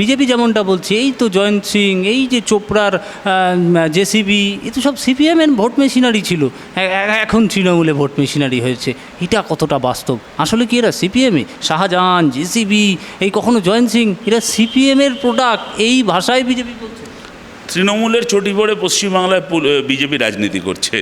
BJP যেমনটা বলছে, এই তো জয়ন্ত সিং, এই যে চোপড়ার জেসিবি, এ তো সব সিপিএমের ভোট মেশিনারি ছিল। এখন তৃণমূলে ভোট মেশিনারি হয়েছে। এটা কতটা বাস্তব? আসলে কি এরা সিপিএমে শাহজাহান, জেসিবি, এই কখনো জয়ন্ত সিং, এরা সিপিএমের প্রোডাক্ট এই ভাষায় বিজেপি বলছে। তৃণমূলের চটি পড়ে পশ্চিমবাংলায় বিজেপি রাজনীতি করছে।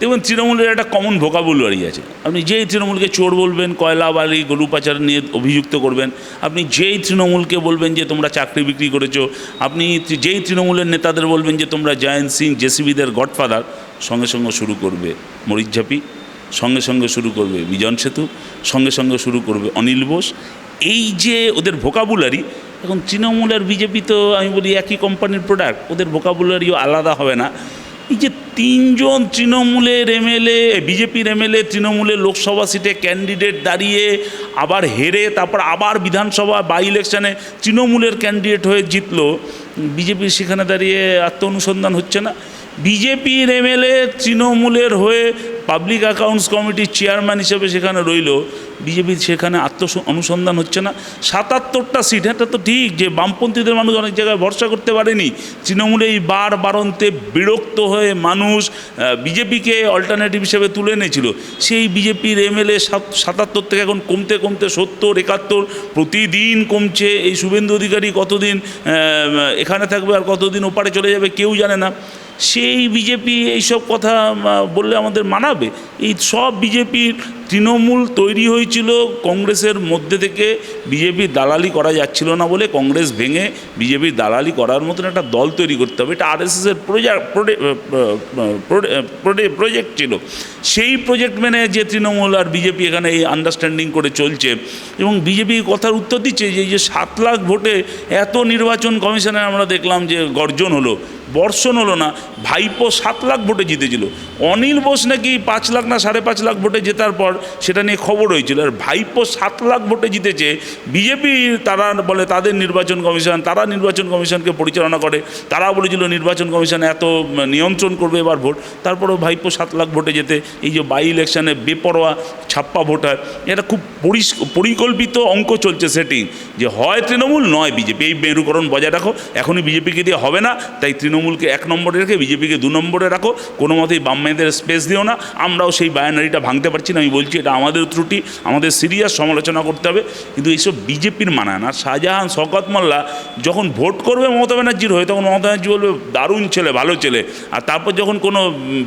দেখবেন তৃণমূলের একটা কমন ভোকাবুলারি আছে। আপনি যেই তৃণমূলকে চোর বলবেন, কয়লা বালি, গরু পাচার নিয়ে অভিযুক্ত করবেন, আপনি যেই তৃণমূলকে বলবেন যে তোমরা চাকরি বিক্রি করেছ, আপনি যেই তৃণমূলের নেতাদের বলবেন যে তোমরা জয়ন্ত সিং, জেসিবিদের গডফাদার, সঙ্গে সঙ্গে শুরু করবে মরিচঝাপি সঙ্গে সঙ্গে শুরু করবে বিজন সেতু, সঙ্গে সঙ্গে শুরু করবে অনিল বোস। এই যে ওদের ভোকাবুলারি এখন তৃণমূল আর বিজেপি তো আমি বলি একই কোম্পানির প্রোডাক্ট ওদের ভোকাবুলারিও আলাদা হবে না। এই যে তিনজন তৃণমূলের এমএলএ, বিজেপির এমএলএ তৃণমূলের লোকসভা সিটে ক্যান্ডিডেট দাঁড়িয়ে আবার হেরে, তারপর আবার বিধানসভা বা ইলেকশানে তৃণমূলের ক্যান্ডিডেট হয়ে জিতলো বিজেপির সেখানে দাঁড়িয়ে আত্ম অনুসন্ধান হচ্ছে না। বিজেপির এমএলএ তৃণমূলের হয়ে পাবলিক অ্যাকাউন্টস কমিটির চেয়ারম্যান হিসেবে সেখানে রইল। বিজেপির সেখানে আত্ম অনুসন্ধান হচ্ছে না। সাতাত্তরটা সিট, এটা তো ঠিক যে বামপন্থীদের মানুষ অনেক জায়গায় ভরসা করতে পারেনি। তৃণমূলে এই বার বারন্তে বিরক্ত হয়ে মানুষ বিজেপিকে অল্টারনেটিভ হিসেবে তুলে এনেছিল। সেই বিজেপির এমএলএ সাতাত্তর থেকে এখন কমতে কমতে সত্তর, একাত্তর, প্রতিদিন কমছে। এই শুভেন্দু অধিকারী কতদিন এখানে থাকবে আর কতদিন ওপারে চলে যাবে কেউ জানে না। সেই বিজেপি এইসব কথা বললে আমাদের মানাবে। এই সব বিজেপির তৃণমূল তৈরি হয়েছিল কংগ্রেসের মধ্যে থেকে। বিজেপির দালালি করা যাচ্ছিল না বলে কংগ্রেস ভেঙে বিজেপির দালালি করার মতন একটা দল তৈরি করতে হবে। এটা আরএসএসের প্রজেক্ট ছিল। সেই প্রজেক্ট মেনে যে তৃণমূল আর বিজেপি এখানে এই আন্ডারস্ট্যান্ডিং করে চলছে এবং বিজেপি কথার উত্তর দিচ্ছে যে, এই যে সাত লাখ ভোটে এত নির্বাচন কমিশনে আমরা দেখলাম যে গর্জন হলো। বর্ষণ হলো না, ভাইপো সাত লাখ ভোটে জিতেছিল। অনিল বোস নাকি পাঁচ লাখ না সাড়ে পাঁচ লাখ ভোটে জেতার পর সেটা নিয়ে খবর হয়েছিল। আর ভাইপো সাত লাখ ভোটে জিতেছে, বিজেপি তারা বলে তাদের নির্বাচন কমিশন, তারা নির্বাচন কমিশনকে পরিচালনা করে। তারা বলেছিল নির্বাচন কমিশন এত নিয়ন্ত্রণ করবে এবার ভোট, তারপরেও ভাইপো সাত লাখ ভোটে যেতে এই যে বাই ইলেকশনে বেপরোয়া ছাপ্পা ভোট হয় এটা খুব পরিকল্পিত অঙ্ক চলছে সেটিং। যে হয় তৃণমূল, নয় বিজেপি। এই মেরুকরণ বজায় রাখো। এখনই বিজেপিকে দিয়ে হবে না, তাই তৃণমূলকে এক নম্বরে রেখে, বিজেপিকে দু নম্বরে রাখো। কোনো মতেই বাম মেয়েদের স্পেস দিও না। আমরাও সেই বায়ানারিটা ভাঙতে পারছি না। আমি বলছি, এটা আমাদের ত্রুটি, আমাদের সিরিয়াস সমালোচনা করতে হবে। কিন্তু এইসব বিজেপির মানায় না। শাহজাহান শকত মোল্লা যখন ভোট করবে মমতা ব্যানার্জির হয়ে, তখন মমতা ব্যানার্জি বলবে, দারুণ ছেলে, ভালো ছেলে। আর তারপর যখন কোনো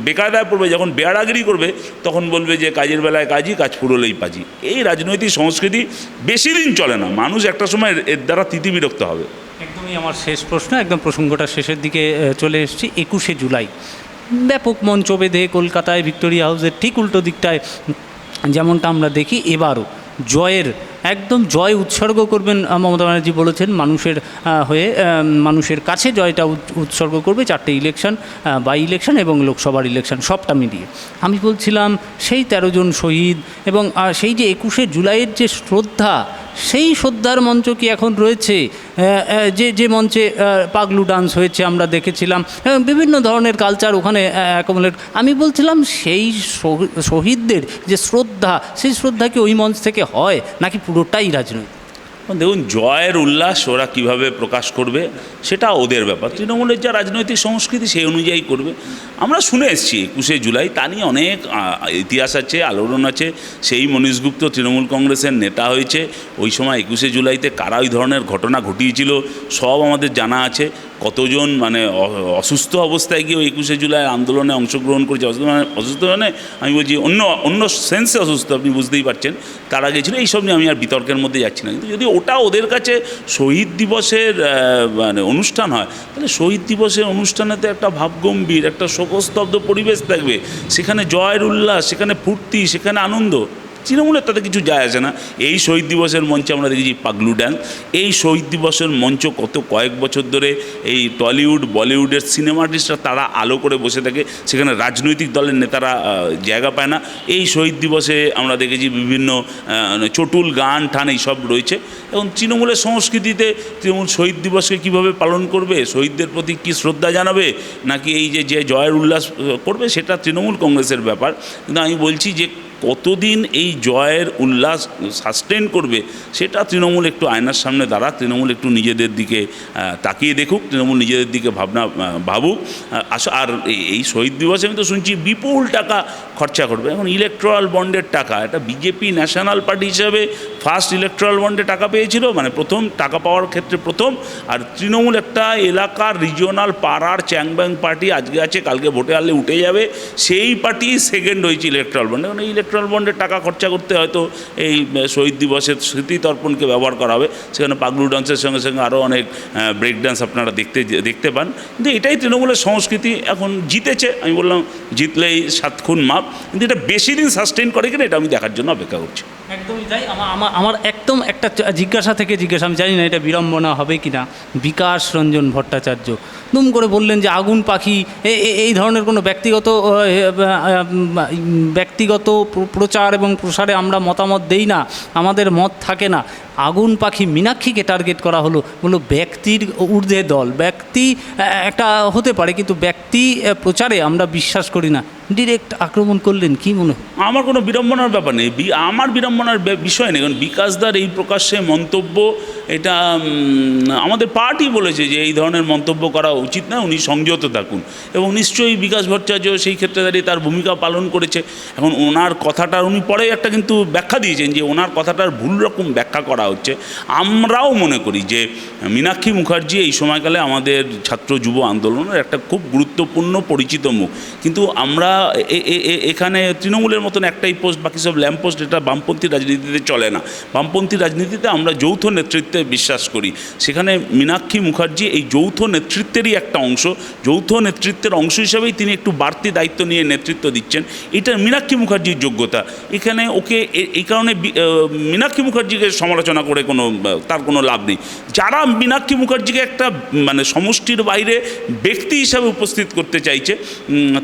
বেকায়দায় পড়বে, যখন বেয়ারাগিরি করবে, তখন বলবে যে, কাজের বেলায় কাজই, কাজ ফুরলেই পাজি। এই রাজনৈতিক সংস্কৃতি বেশি দিন চলে না। মানুষ একটা সময় এর দ্বারা তিতিবিরক্ত হবে। একদমই আমার শেষ প্রশ্ন, একদম প্রসঙ্গটা শেষের দিকে চলে এসেছি। একুশে জুলাই। ব্যাপক মঞ্চ বেঁধে কলকাতায় ভিক্টোরিয়া হাউসের ঠিক উল্টো দিকটায়, যেমনটা আমরা দেখি, এবারও জয়ের, একদম জয় উৎসর্গ করবেন মমতা ব্যানার্জি বলেছেন, মানুষের হয়ে মানুষের কাছে জয়টা উৎসর্গ করবে চারটে ইলেকশন বাই ইলেকশন এবং লোকসভার ইলেকশন, সবটা মিলিয়ে। আমি বলছিলাম, সেই তেরো জন শহীদ এবং সেই যে একুশে জুলাইয়ের যে শ্রদ্ধা সেই শ্রদ্ধার মঞ্চ কি এখন রয়েছে? যে যে মঞ্চে পাগলু ডান্স হয়েছে আমরা দেখেছিলাম। বিভিন্ন ধরনের কালচার ওখানে অ্যাকোমোলেট আমি বলছিলাম সেই শহীদদের যে শ্রদ্ধা, সেই শ্রদ্ধা কি ওই মঞ্চ থেকে হয় নাকি পুরোটাই রাজনৈতিক? দেখুন, জয়ের উল্লাস ওরা কীভাবে প্রকাশ করবে, সেটা ওদের ব্যাপার। তৃণমূলের যা রাজনৈতিক সংস্কৃতি, সেই অনুযায়ী করবে। আমরা শুনে এসেছি একুশে জুলাই, তা নিয়ে অনেক ইতিহাস আছে, আলোড়ন আছে। সেই মনীষ গুপ্ত তৃণমূল কংগ্রেসের নেতা হয়েছে। ওই সময় একুশে জুলাইতে কারা ওই ধরনের ঘটনা ঘটিয়েছিল, সব আমাদের জানা আছে। কতজন মানে অসুস্থ অবস্থায় গিয়ে একুশে জুলাই আন্দোলনে অংশগ্রহণ করেছে? অসুস্থ মানে অসুস্থ মানে আমি বলছি অন্য অন্য সেন্সে অসুস্থ, আপনি বুঝতেই পারছেন। তারা গেছিল এইসব নিয়ে আমি আর বিতর্কের মধ্যে যাচ্ছি না। কিন্তু যদি ওটা ওদের কাছে শহীদ দিবসের মানে অনুষ্ঠান হয়, তাহলে শহীদ দিবসের অনুষ্ঠানেতে একটা ভাবগম্ভীর, একটা শোকস্তব্ধ পরিবেশ থাকবে। সেখানে জয়ের উল্লাস, সেখানে ফুর্তি, সেখানে আনন্দ। তৃণমূলের তাতে কিছু যায় আসে না। এই শহীদ দিবসের মঞ্চে আমরা দেখেছি পাগলু ড্যান্স এই শহীদ দিবসের মঞ্চ কত কয়েক বছর ধরে এই টলিউড, বলিউডের সিনেমা আর্টিস্টরা তারা আলো করে বসে থাকে। সেখানে রাজনৈতিক দলের নেতারা জায়গা পায় না। এই শহীদ দিবসে আমরা দেখেছি বিভিন্ন চটুল, গান টান এইসব রয়েছে। এবং তৃণমূলের সংস্কৃতিতে তৃণমূল শহীদ দিবসকে কীভাবে পালন করবে, শহীদদের প্রতি কী শ্রদ্ধা জানাবে, নাকি এই যে যে জয়ের উল্লাস করবে, সেটা তৃণমূল কংগ্রেসের ব্যাপার। কিন্তু আমি বলছি যে কতদিন এই জয়ের উল্লাস সাস্টেন করবে, সেটা তৃণমূল একটু আয়নার সামনে দাঁড়া তৃণমূল একটু নিজেদের দিকে তাকিয়ে দেখুক, তৃণমূল নিজেদের দিকে ভাবনা ভাবুক। আর এই- শহীদ দিবসে আমি তো শুনছি বিপুল টাকা খরচা করবে। এখন ইলেকট্রাল বন্ডের টাকা, এটা বিজেপি ন্যাশনাল পার্টি হিসাবে ফার্স্ট ইলেকট্রাল বন্ডে টাকা পেয়েছিল মানে প্রথম টাকা পাওয়ার ক্ষেত্রে প্রথম। আর তৃণমূল একটা এলাকার রিজিওনাল পাড়ার চ্যাংব্যাং পার্টি আজকে আছে, কালকে ভোটে আনলে উঠে যাবে, সেই পার্টি সেকেন্ড হয়েছে ইলেকট্রাল বন্ডে কারণ এই ইলেকট্রাল বন্ডে টাকা খরচা করতে হয়তো এই শহীদ দিবসের স্মৃতি তর্পণকে ব্যবহার করা হবে। সেখানে পাগলু ডান্সের সঙ্গে সঙ্গে আরও অনেক ব্রেক ডান্স আপনারা দেখতে দেখতে পান। কিন্তু এটাই তৃণমূলের সংস্কৃতি এখন জিতেছে। আমি বললাম, জিতলেই সাত খুন মাপ। কিন্তু এটা বেশি দিন সাস্টেন করে কিনা এটা আমি দেখার জন্য অপেক্ষা করছি। একদমই তাই। আমার আমার একদম একটা জিজ্ঞাসা থেকে জিজ্ঞাসা, আমি জানি না এটা বিড়ম্বনা হবে কি না বিকাশ রঞ্জন ভট্টাচার্য। দুম করে বললেন যে আগুন পাখি এই ধরনের কোনো ব্যক্তিগত ব্যক্তিগত প্রচার এবং প্রসারে আমরা মতামত দেই না আমাদের মত থাকে না। আগুন পাখি মীনাক্ষীকে টার্গেট করা হলো, বলল, ব্যক্তির ঊর্ধ্বে দল, ব্যক্তি একটা হতে পারে, কিন্তু ব্যক্তি প্রচারে আমরা বিশ্বাস করি না। ডিরেক্ট আক্রমণ করলেন, কি মনে আমার কোনো বিড়ম্বনার ব্যাপার নেই। আমার বিড়ম্বনার বিষয় নেই, কারণ বিকাশদার এই প্রকাশ্যে মন্তব্য, এটা আমাদের পার্টি বলেছে যে এই ধরনের মন্তব্য করা উচিত না উনি সংযত থাকুন। এবং নিশ্চয়ই বিকাশ ভট্টাচার্য সেই ক্ষেত্রে দাঁড়িয়ে তার ভূমিকা পালন করেছে। এখন ওনার কথাটার, উনি পরে একটা কিন্তু ব্যাখ্যা দিয়েছেন যে ওনার কথাটার ভুল রকম ব্যাখ্যা করা হচ্ছে। আমরাও মনে করি যে মীনাক্ষী মুখার্জি এই সময়কালে আমাদের ছাত্র যুব আন্দোলনের একটা খুব গুরুত্বপূর্ণ পরিচিত মুখ। কিন্তু আমরা এখানে তৃণমূলের মতন একটাই পোস্ট বাকি সব ল্যাম্প পোস্ট এটা বামপন্থী রাজনীতিতে চলে না। বামপন্থী রাজনীতিতে আমরা যৌথ নেতৃত্বে বিশ্বাস করি। সেখানে মীনাক্ষী মুখার্জি এই যৌথ নেতৃত্বেরই একটা অংশ। যৌথ নেতৃত্বের অংশ হিসাবেই তিনি একটু বাড়তি দায়িত্ব নিয়ে নেতৃত্ব দিচ্ছেন। এটা মীনাক্ষী মুখার্জির যোগ্যতা। এখানে ওকে এই কারণে মীনাক্ষী মুখার্জিকে সমালোচনা করে কোনো, তার কোনো লাভ নেই। যারা মীনাক্ষী মুখার্জিকে একটা মানে সমষ্টির বাইরে ব্যক্তি হিসাবে উপস্থিত করতে চাইছে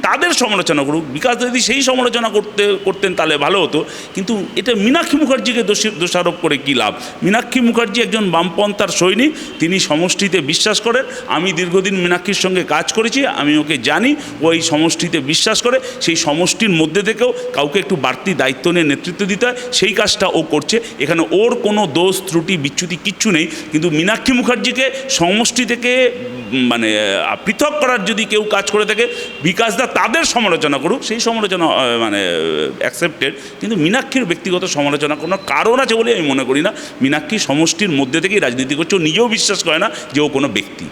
তাদের সমালোচনা করুক। বিকাশ যদি সেই সমালোচনা করতে, করতেন তাহলে ভালো হতো। কিন্তু এটা মীনাক্ষী মুখার্জিকে দোষী, দোষারোপ করে কী লাভ? মীনাক্ষী মুখার্জি একজন বামপন্থার সৈনিক, তিনি সমষ্টিতে বিশ্বাস করেন। আমি দীর্ঘদিন মীনাক্ষীর সঙ্গে কাজ করেছি, আমি ওকে জানি, ও এই সমষ্টিতে বিশ্বাস করে। সেই সমষ্টির মধ্যে থেকেও কাউকে একটু বাড়তি দায়িত্ব নিয়ে নেতৃত্ব দিতে হয়। সেই কাজটা ও করছে। এখানে ওর কোনো দোষ, ত্রুটি, বিচ্যুতি কিচ্ছু নেই। কিন্তু মীনাক্ষী মুখার্জিকে সমষ্টি থেকে মানে পৃথক করার যদি কেউ কাজ করে থাকে বিকাশদা তাদের সমালোচনা করুক, সেই সমালোচনা মানে অ্যাকসেপ্টেড কিন্তু মীনাক্ষীর ব্যক্তিগত সমালোচনা কোনো কারণ আছে বলে আমি মনে করি না। মীনাক্ষী সমষ্টির মধ্যে থেকেই রাজনীতি করছে, ও নিজেও বিশ্বাস করে না যে ও কোনো ব্যক্তি।